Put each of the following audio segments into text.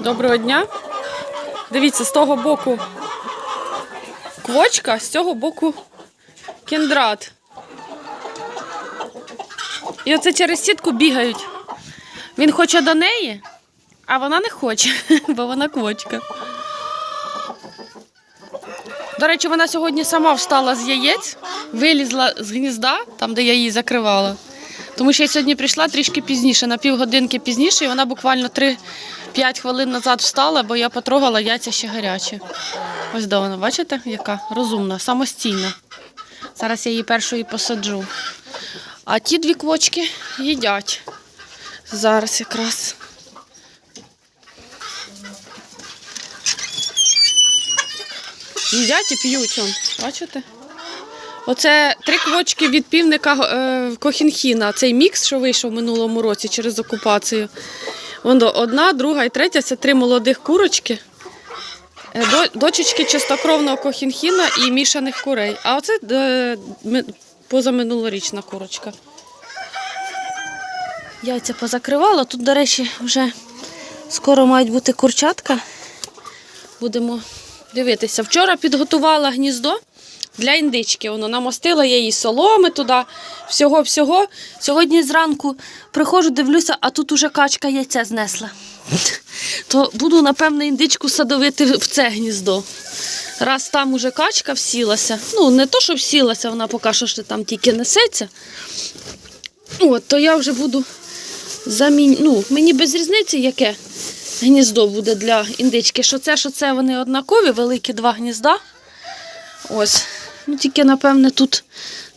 Доброго дня. Дивіться, з того боку квочка, з цього боку кіндрат. І оце через сітку бігають. Він хоче до неї, а вона не хоче, бо вона квочка. До речі, вона сьогодні сама встала з яєць, вилізла з гнізда, там, де я її закривала. Тому що я сьогодні прийшла трішки пізніше, на півгодинки пізніше, і вона буквально 3-5 хвилин назад встала, бо я потрогала яйця ще гарячі. Ось де вона, бачите, яка розумна, самостійна. Зараз я її першою посаджу. А ті дві квочки їдять. Зараз якраз. Їдять і п'ють. он, Бачите? Оце три квочки від півника е, Кохінхіна. Цей мікс, що вийшов минулому році через окупацію. Воно одна, друга і третя це три молодих курочки. Е, Дочечки чистокровного кохінхіна і мішаних курей. А оце е, позаминулорічна курочка. Яйця позакривала. Тут, до речі, вже скоро мають бути курчатка. Будемо дивитися. Вчора підготувала гніздо для індички. Воно намостила я їй соломи туди, всього-всього. Сьогодні зранку приходжу, дивлюся, а тут уже качка яйця знесла. То буду, напевно, індичку садовити в це гніздо. Раз там уже качка всілася. Ну, не то, що всілася, вона поки що там тільки несеться. От, то я вже буду замінь... Ну, мені без різниці, яке гніздо буде для індички. Що це, що це вони однакові, великі два гнізда. Ось. Ну, тільки, напевне, тут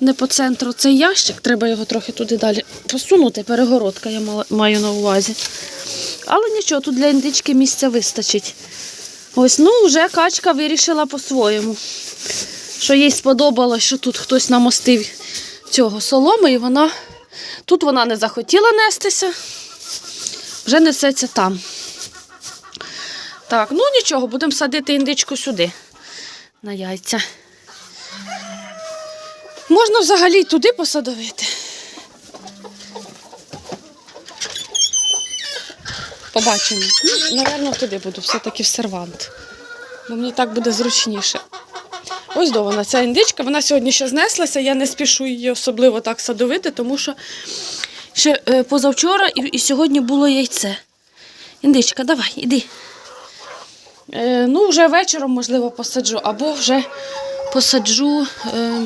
не по центру цей ящик, треба його трохи туди далі посунути. Перегородка я маю на увазі. Але нічого, тут для індички місця вистачить. Ось, ну, вже качка вирішила по-своєму. Що їй сподобалось, що тут хтось намостив цього соломи, і вона тут вона не захотіла нестися, вже несеться там. Так, ну нічого, будемо садити індичку сюди на яйця. Можна взагалі туди посадовити. Побачимо. Ну, напевно, туди буду все-таки в сервант. Бо мені так буде зручніше. Ось до вона, ця індичка, вона сьогодні ще знеслася, я не спішу її особливо так садовити, тому що ще е, позавчора і, і сьогодні було яйце. Індичка, давай, іди. Е, ну, вже вечором, можливо, посаджу, або вже посаджу е,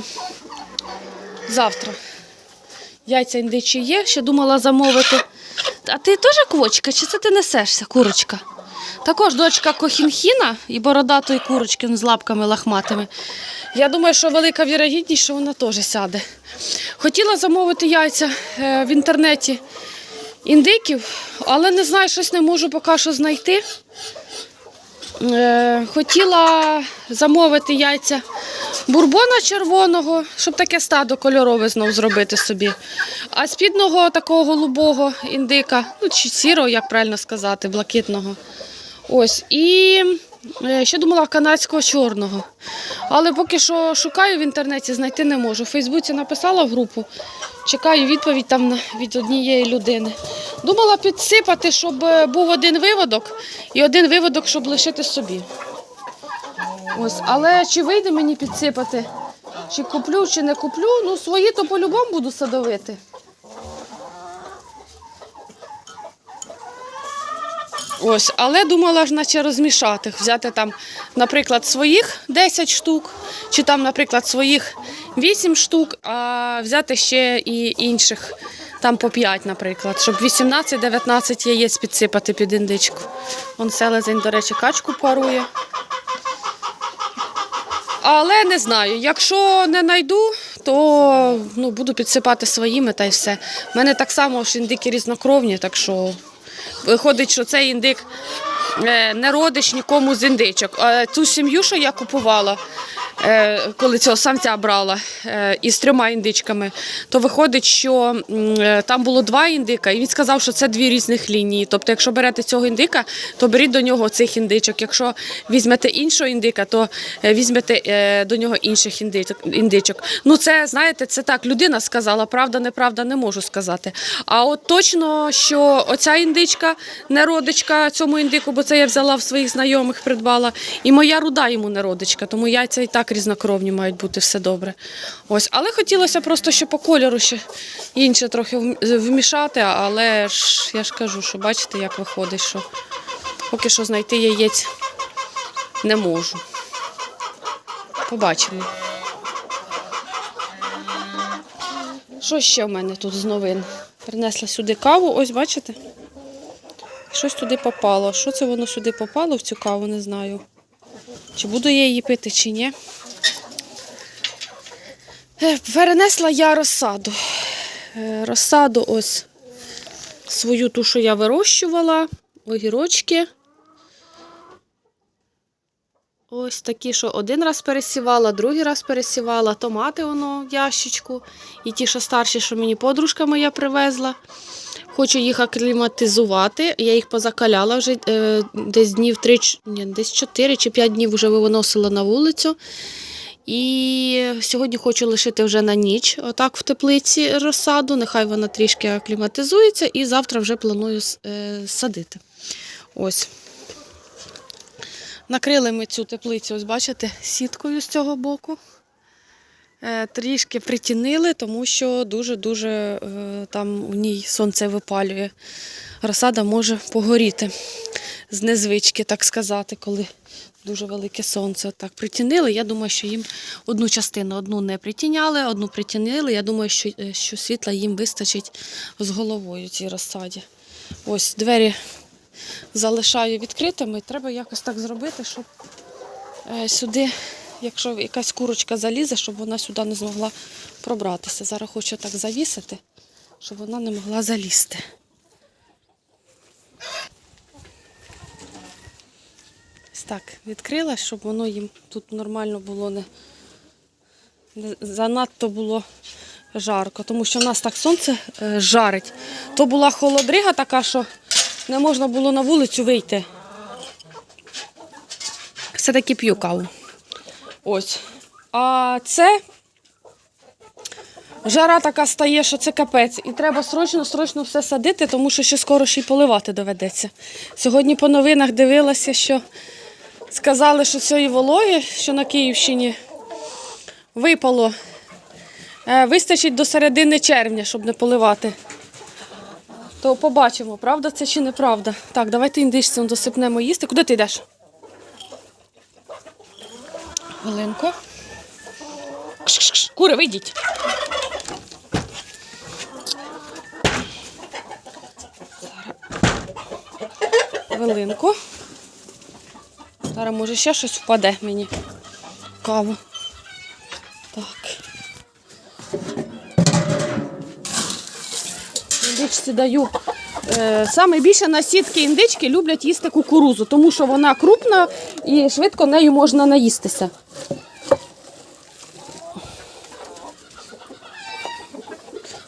завтра. Яйця індичі є, ще думала замовити. А ти теж квочка, чи це ти несешся, курочка? Також дочка Кохінхіна і бородатої курочки з лапками лахматими. Я думаю, що велика вірогідність, що вона теж сяде. Хотіла замовити яйця е, в інтернеті індиків, але не знаю, щось не можу поки що знайти. Е, Хотіла замовити яйця бурбона червоного, щоб таке стадо кольорове знов зробити собі. А спідного такого голубого індика, ну чи сірого, як правильно сказати, блакитного. Ось. І е, ще думала канадського чорного. Але поки що шукаю в інтернеті, знайти не можу. У Фейсбуці написала в групу, чекаю відповідь там від однієї людини. Думала підсипати, щоб е, був один виводок і один виводок, щоб лишити собі. Ось, але чи вийде мені підсипати, чи куплю, чи не куплю, ну свої то по-любому буду садовити. Ось, але думала ж, наче розмішати, взяти там, наприклад, своїх 10 штук, чи там, наприклад, своїх 8 штук, а взяти ще і інших, там по 5, наприклад, щоб 18-19 яєць підсипати під індичку. Вон селезень, до речі, качку парує. Але не знаю, якщо не знайду, то ну, буду підсипати своїми та й все. У мене так само ж індики різнокровні, так що виходить, що цей індик не родич нікому з індичок. А ту сім'ю, що я купувала, е, коли цього самця брала е, із трьома індичками, то виходить, що е, там було два індика, і він сказав, що це дві різних лінії. Тобто, якщо берете цього індика, то беріть до нього цих індичок. Якщо візьмете іншого індика, то е, візьмете е, до нього інших індичок. Ну, це знаєте, це так. Людина сказала, правда, неправда, не можу сказати. А от точно, що оця індичка не родичка цьому індику, бо оце я взяла в своїх знайомих, придбала. І моя руда йому не родичка, тому яйця і так різнокровні мають бути все добре. Ось, але хотілося просто ще по кольору ще інше трохи вмішати, але ж я ж кажу, що бачите, як виходить, що поки що знайти яєць не можу. Побачимо. Що ще в мене тут з новин? Принесла сюди каву, ось бачите? Щось туди попало. Що це воно сюди попало в цю каву, не знаю. Чи буду я її пити, чи ні. Е, Перенесла я розсаду. Е, Розсаду ось свою ту, що я вирощувала, огірочки. Ось такі, що один раз пересівала, другий раз пересівала, томати воно в ящичку. І ті, що старші, що мені подружка моя привезла. Хочу їх акліматизувати. Я їх позакаляла вже е, десь днів 3, ні, десь 4 чи 5 днів вже виносила на вулицю. І сьогодні хочу лишити вже на ніч, отак в теплиці розсаду. Нехай вона трішки акліматизується, і завтра вже планую е, садити. Ось. Накрили ми цю теплицю, ось бачите, сіткою з цього боку. Е, Трішки притінили, тому що дуже-дуже е, там у ній сонце випалює. Розсада може погоріти з незвички, так сказати, коли дуже велике сонце. Так притінили. Я думаю, що їм одну частину одну не притіняли, одну притінили. Я думаю, що, е, що світла їм вистачить з головою цій розсаді. Ось двері залишаю відкритими. Треба якось так зробити, щоб сюди, якщо якась курочка залізе, щоб вона сюди не змогла пробратися. Зараз хочу так завісити, щоб вона не могла залізти. Ось так, відкрила, щоб воно їм тут нормально було не, занадто було жарко, тому що в нас так сонце е, жарить. То була холодрига така, що не можна було на вулицю вийти. Все-таки п'ю каву. Ось. А це жара така стає, що це капець. І треба срочно, срочно все садити, тому що ще скоро ще й поливати доведеться. Сьогодні по новинах дивилася, що сказали, що цієї вологи, що на Київщині випало. Е, Вистачить до середини червня, щоб не поливати. То побачимо, правда це чи неправда. Так, давайте індичцю досипнемо їсти. Куди ти йдеш? Хвилинку. Кш-кш-кш. Кури, вийдіть. Хвилинку. Зараз може ще щось впаде мені. Каву. Так. Індичці даю. Е, Саме більше на сітки індички люблять їсти кукурузу, тому що вона крупна і швидко нею можна наїстися.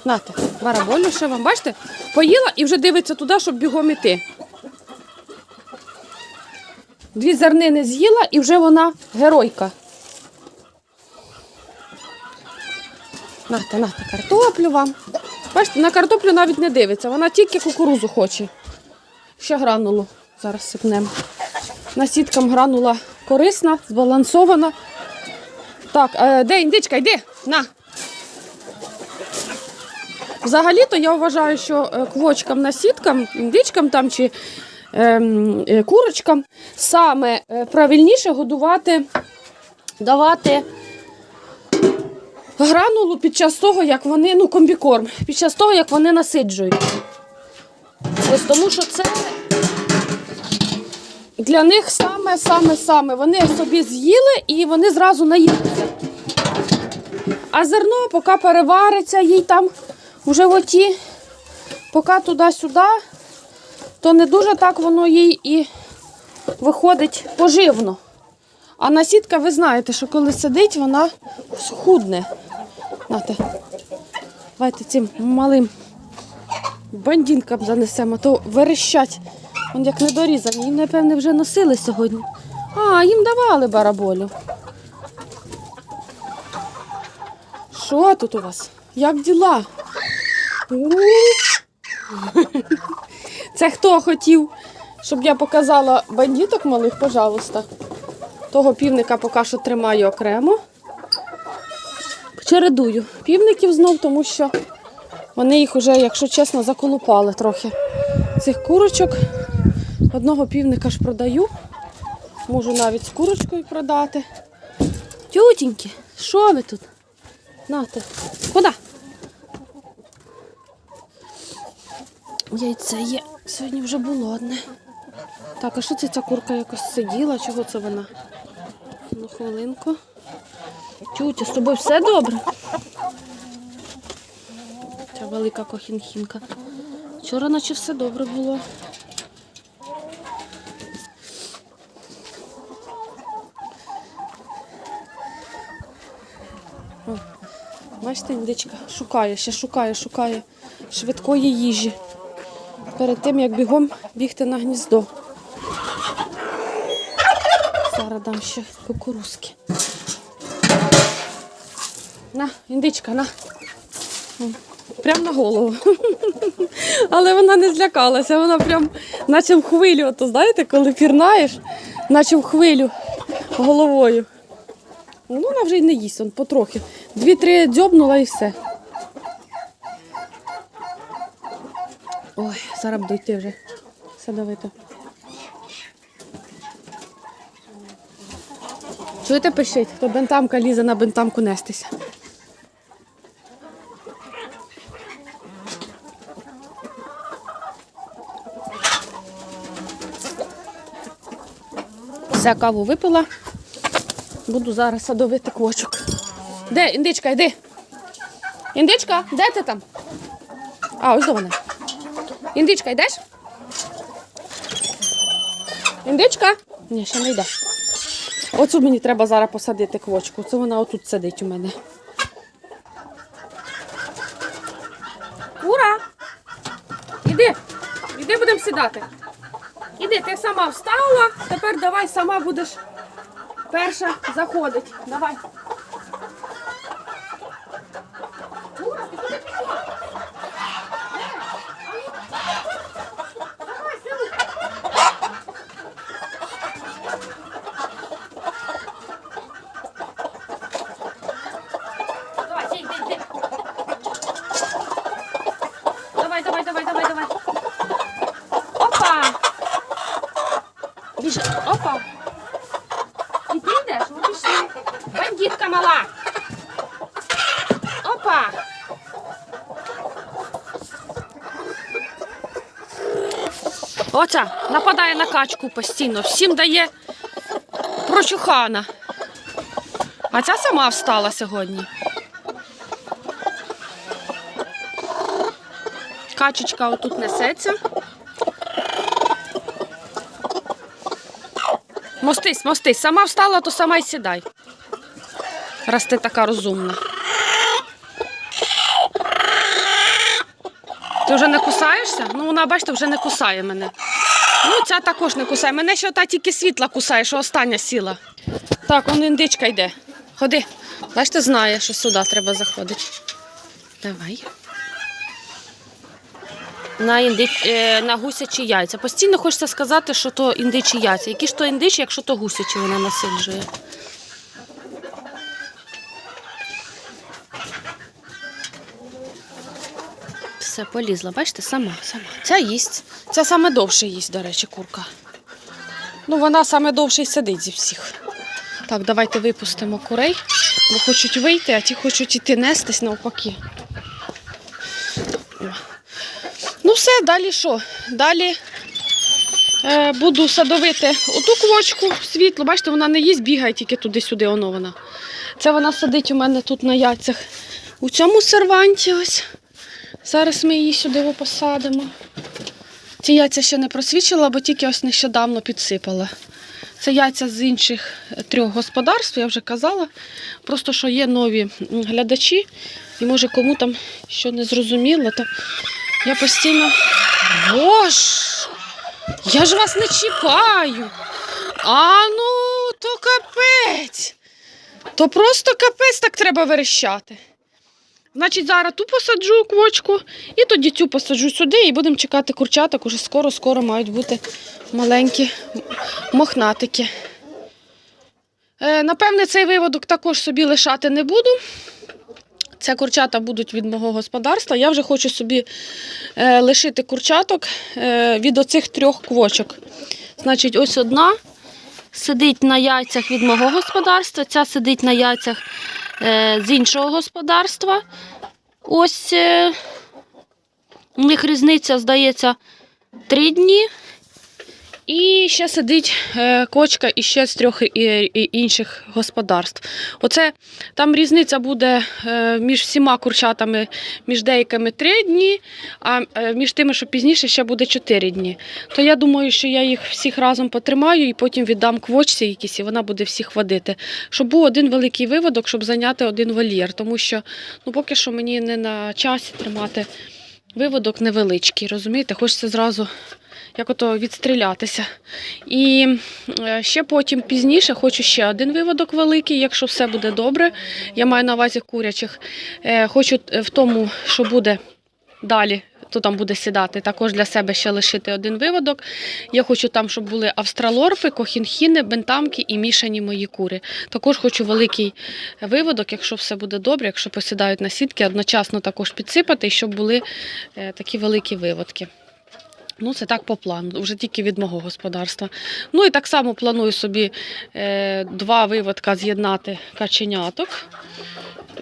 Нате, бараболю ще вам, бачите? Поїла і вже дивиться туди, щоб бігом іти. Дві зернини з'їла і вже вона геройка. Нате, нате, картоплю вам. Бачите, на картоплю навіть не дивиться, вона тільки кукурузу хоче. Ще гранулу зараз сипнемо. На сіткам гранула корисна, збалансована. Так, е, де індичка, йди, на. Взагалі-то я вважаю, що е, квочкам на сіткам, індичкам там чи ем, е, курочкам саме е, правильніше годувати, давати гранулу під час того, як вони, ну, комбікорм, під час того, як вони насиджують. Ось тому що це для них саме, саме, саме. Вони собі з'їли і вони зразу наїлися. А зерно, поки перевариться їй там в животі, поки туди-сюди, то не дуже так воно їй і виходить поживно. А насітка, ви знаєте, що коли сидить, вона худне. Нате. Давайте цим малим бандінкам занесемо, то верещать. Вон як недорізані. Їм, напевне, вже носили сьогодні. А, їм давали бараболю. Що тут у вас? Як діла? Це хто хотів щоб я показала бандіток малих, пожалуйста. Того півника поки що тримаю окремо. Чередую півників знов, тому що вони їх уже, якщо чесно, заколупали трохи. Цих курочок. Одного півника ж продаю. Можу навіть з курочкою продати. Тютіньки, що ви тут? Нате. Куди? Яйце є. Сьогодні вже було одне. Так, а що це ця курка якось сиділа? Чого це вона? Ну, хвилинку. Тютя, з тобою все добре? Ця велика кохінхінка. Вчора наче все добре було. О, Бачите, індичка шукає, ще шукає, шукає швидкої їжі. Перед тим, як бігом бігти на гніздо. Зараз дам ще кукурузки. На, індичка, на. Прям на голову. Але вона не злякалася, вона прям наче в хвилю. Ото знаєте, коли пірнаєш, наче в хвилю головою. Ну, вона вже й не їсть, он потрохи. Дві-три дзьобнула і все. Ой, зараз буду йти вже. Садовито. Чуєте пишіть, хто бентамка лізе на бентамку нестися. Все, каву випила. Буду зараз садовити квочок. Де, індичка, йди. Індичка, де ти там? А, ось вона. Індичка, йдеш? Індичка? Ні, ще не йде. Оцю мені треба зараз посадити квочку. Це вона отут сидить у мене. Ура! Іди, іди будемо сідати. Іди, ти сама встала, тепер давай сама будеш перша заходить. Давай. Ура, ти куди пішла? Давай, сиди. Давай, сидь, сидь, сидь. Давай, давай, давай, давай, давай. Опа! Біжи. Опа! І ти йдеш? Ну пішли. Бандитка мала. Опа! Оця нападає на качку постійно. Всім дає прочухана. А ця сама встала сьогодні. Качечка отут несеться. Мостись, мостись. Сама встала, то сама й сідай. Раз ти така розумна. Ти вже не кусаєшся? Ну, вона, бачите, вже не кусає мене. Ну, ця також не кусає. Мене ще та тільки світла кусає, що остання сіла. Так, он індичка йде. Ходи. Бачите, знає, що сюди треба заходити. Давай. На, інди... е, на гусячі яйця. Постійно хочеться сказати, що то індичі яйця. Які ж то індичі, якщо то гусячі вона насиджує. Все, полізла, бачите, сама, сама. Ця їсть. Ця саме довше їсть, до речі, курка. Ну, вона саме довше сидить зі всіх. Так, давайте випустимо курей, бо хочуть вийти, а ті хочуть іти нестись навпаки. Ну все, далі що? Далі е, буду садовити оту квочку світло. Бачите, вона не їсть, бігає тільки туди-сюди, воно вона. Це вона сидить у мене тут на яйцях. У цьому серванті ось. Зараз ми її сюди посадимо. Ці яйця ще не просвічила, бо тільки ось нещодавно підсипала. Це яйця з інших е, трьох господарств, я вже казала. Просто що є нові глядачі, і може кому там що не зрозуміло, то я постійно. Боже! Я ж вас не чіпаю. А ну, то капець. То просто капець так треба верещати. Значить, зараз ту посаджу квочку, і тоді цю посаджу сюди, і будемо чекати курчаток. Уже скоро-скоро мають бути маленькі мохнатики. Е, напевне, цей виводок також собі лишати не буду. Це курчата будуть від мого господарства. Я вже хочу собі е, лишити курчаток е, від оцих трьох квочок. Значить, ось одна сидить на яйцях від мого господарства, ця сидить на яйцях е, з іншого господарства. Ось у них різниця, здається, три дні. І ще сидить е, кочка іще з трьох і- і інших господарств. Оце там різниця буде е, між всіма курчатами, між деякими три дні, а е, між тими, що пізніше, ще буде чотири дні. То я думаю, що я їх всіх разом потримаю і потім віддам квочці якісь, і вона буде всіх водити. Щоб був один великий виводок, щоб зайняти один вольєр. Тому що ну, поки що мені не на часі тримати виводок невеличкий, розумієте? Хочеться зразу як ото відстрілятися. І е, ще потім пізніше хочу ще один виводок великий, якщо все буде добре. Я маю на увазі курячих. Е, Хочу е, в тому, що буде далі. То там буде сідати, також для себе ще лишити один виводок. Я хочу там, щоб були австралорпи, кохінхіни, бентамки і мішані мої кури. Також хочу великий виводок, якщо все буде добре, якщо посідають на сітки, одночасно також підсипати, щоб були е, такі великі виводки. Ну, це так по плану, вже тільки від мого господарства. Ну і так само планую собі е, два виводка з'єднати каченяток.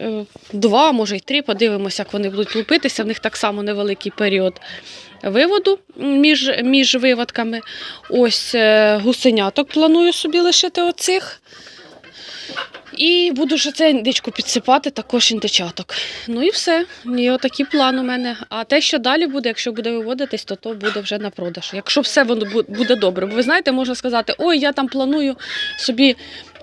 Е, два, може й три. Подивимося, як вони будуть лупитися. В них так само невеликий період виводу між, між виводками. Ось е, гусеняток планую собі лишити оцих. І буду ще індичку підсипати, також індичаток. Ну і все. І отакий план у мене. А те, що далі буде, якщо буде виводитись, то то буде вже на продаж. Якщо все воно буде добре. Бо ви знаєте, можна сказати, ой, я там планую собі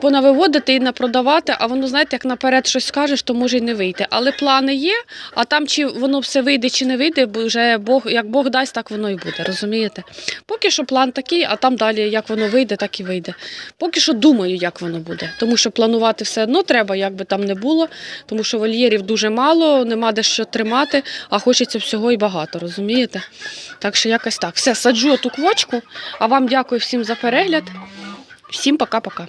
понавиводити і напродавати, а воно, знаєте, як наперед щось скажеш, то може й не вийти. Але плани є, а там чи воно все вийде, чи не вийде, бо вже Бог, як Бог дасть, так воно і буде. Розумієте? Поки що план такий, а там далі як воно вийде, так і вийде. Поки що думаю, як воно буде. Тому що планувати все одно треба, як би там не було, тому що вольєрів дуже мало, нема де що тримати, а хочеться всього і багато, розумієте? Так що якось так. Все, саджу ту квочку, а вам дякую всім за перегляд. Всім пока-пока.